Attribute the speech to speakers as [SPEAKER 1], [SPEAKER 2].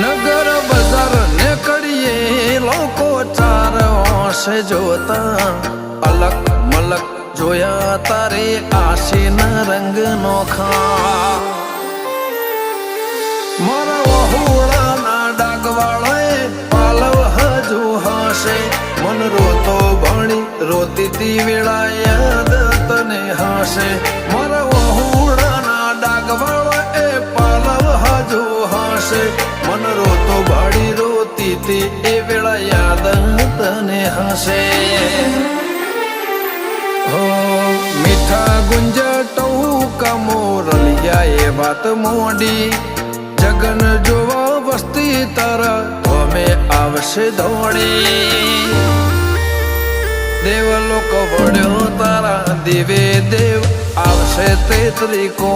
[SPEAKER 1] નગર બજાર નીકળીએ લોકો ચાર ઓશે જોતા. અલક મલક જોયા તારે આશીના રંગ નોખા મારા વહુડાના ડાગવાળાએ પાલવ હજુ હશે. મન રોતો ભણી રોતી તી વેળા યાદ તને હશે. હશે મન રોતો ભાડી રોતી તે એ વેળા યાદ તને હશે. હો, મીઠા ગુંજટો કમોરલિયા એ વાત મોડી. જગન જોવા વસ્તી તારા, અમે આવશે દોડી દેવ લોક વળ્યો તારા, દેવે દેવ, આવશે તેત્રી કો